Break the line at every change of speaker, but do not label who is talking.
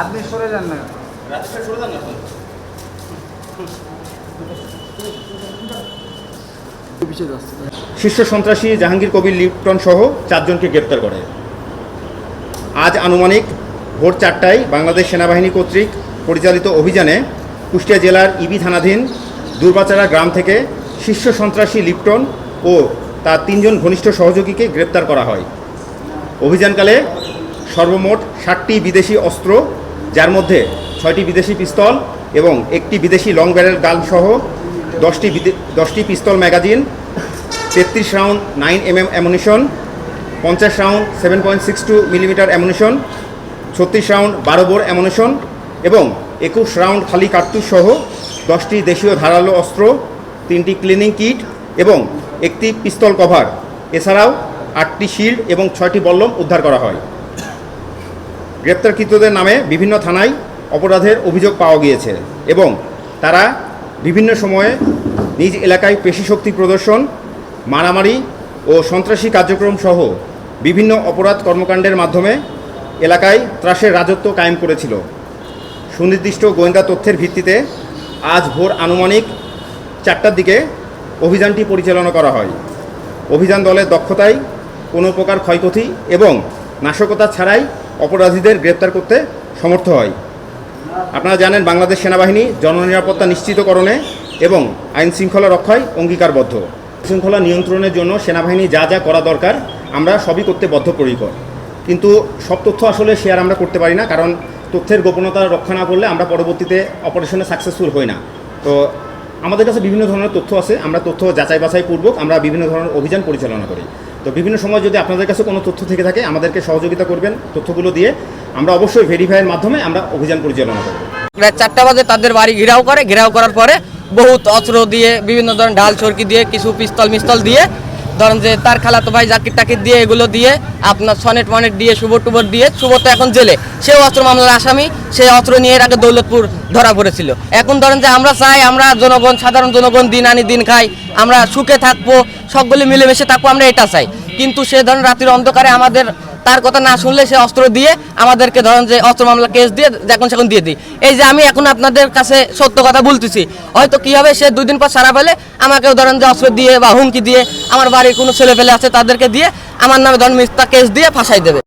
আপনি সরে যান না।
শীর্ষ সন্ত্রাসী জাহাঙ্গীর কবির লিপ্টন সহ চারজনকে গ্রেপ্তার করে। আজ আনুমানিক ভোর চারটায় বাংলাদেশ সেনাবাহিনী কর্তৃক পরিচালিত অভিযানে কুষ্টিয়া জেলার ইবি থানাধীন দুর্বাচারা গ্রাম থেকে শীর্ষ সন্ত্রাসী লিপ্টন ও তার তিনজন ঘনিষ্ঠ সহযোগীকে গ্রেপ্তার করা হয়। অভিযানকালে সর্বমোট ষাটটি বিদেশি অস্ত্র যার মধ্যে ছয়টি বিদেশি পিস্তল এবং একটি বিদেশি লং ব্যারেল গান সহ দশটি দশটি পিস্তল ম্যাগাজিন, তেত্রিশ round nine M M ammunition পঞ্চাশ round seven point six two millimetre ammunition ছত্রিশ রাউন্ড বারো বোর অ্যামুনিশন এবং একুশ রাউন্ড খালি কার্তুজ সহ দশটি দেশীয় ধারালো অস্ত্র, তিনটি ক্লিনিং কিট এবং একটি পিস্তল কভার এছাড়াও আটটি শিল্ড এবং ছয়টি বল্লম উদ্ধার করা হয়। গ্রেপ্তারকৃতদের নামে বিভিন্ন থানায় অপরাধের অভিযোগ পাওয়া গিয়েছে এবং তারা বিভিন্ন সময়ে নিজ এলাকায় পেশিশক্তি প্রদর্শন, মারামারি ও সন্ত্রাসী কার্যক্রম সহ বিভিন্ন অপরাধ কর্মকাণ্ডের মাধ্যমে এলাকায় ত্রাসের রাজত্ব কায়েম করেছিল। সুনির্দিষ্ট গোয়েন্দা তথ্যের ভিত্তিতে আজ ভোর আনুমানিক চারটার দিকে অভিযানটি পরিচালনা করা হয়। অভিযান দলের দক্ষতায় কোনো প্রকার ক্ষয়ক্ষতি এবং নাশকতা ছাড়াই অপরাধীদের গ্রেপ্তার করতে সমর্থ হয়। আপনারা জানেন বাংলাদেশ সেনাবাহিনী জননিরাপত্তা নিশ্চিতকরণে এবং আইন শৃঙ্খলা রক্ষায় অঙ্গীকারবদ্ধ। শৃঙ্খলা নিয়ন্ত্রণের জন্য সেনাবাহিনী যা যা করা দরকার, আমরা সবই করতে বদ্ধপরিকর। কিন্তু সব তথ্য আসলে শেয়ার আমরা করতে পারি না, কারণ তথ্যের গোপনতা রক্ষা না করলে আমরা পরবর্তীতে অপারেশনে সাকসেসফুল হই না। তো আমাদের কাছে বিভিন্ন ধরনের তথ্য আছে, আমরা তথ্য যাচাই বাছাই পূর্বক আমরা বিভিন্ন ধরনের অভিযান পরিচালনা করি। তো বিভিন্ন সময় যদি আপনাদের কাছে কোনো তথ্য থেকে থাকে, আমাদেরকে সহযোগিতা করবেন তথ্যগুলো দিয়ে। আমরা অবশ্যই ভেরিফাইয়ের মাধ্যমে আমরা অভিযান পরিচালনা করব।
প্রায় চারটা বাজে তাদের বাড়ি ঘেরাও করে। ঘেরাও করার পরে বহুত অস্ত্র দিয়ে, বিভিন্ন ধরনের ঢাল ছড়কি দিয়ে, কিছু পিস্তল, মিস্তল দিয়ে ধরেন যে তার খালাতো ভাই জাকির টাকির দিয়ে এগুলো দিয়ে আপনার সনেট মনেট দিয়ে শুভ টুবর দিয়ে শুভ তো এখন জেলে। সেও অস্ত্র মামলার আসামি, সে অস্ত্র নিয়ে এর আগে দৌলতপুর ধরা পড়েছিল। এখন ধরেন যে আমরা চাই, আমরা জনগণ, সাধারণ জনগণ দিন আনি, দিন খাই, আমরা সুখে থাকব, সবগুলি মিলেমিশে থাকব, আমরা এটা চাই। কিন্তু সে ধরেন রাতের অন্ধকারে আমাদের তার কথা না শুনলে সে অস্ত্র দিয়ে আমাদেরকে ধরেন যে অস্ত্র মামলা কেস দিয়ে এখন সেখন দিয়ে দিই। এই যে আমি এখন আপনাদের কাছে সত্য কথা বলতেছি, হয়তো কি হবে সে দুই দিন পর সারা পেলে আমাকেও ধরেন যে অস্ত্র দিয়ে বা হুমকি দিয়ে আমার বাড়ির কোনো ছেলে পেলে আছে তাদেরকে দিয়ে আমার নামে ধরেন মিথ্যা কেস দিয়ে ফাঁসাই দেবে।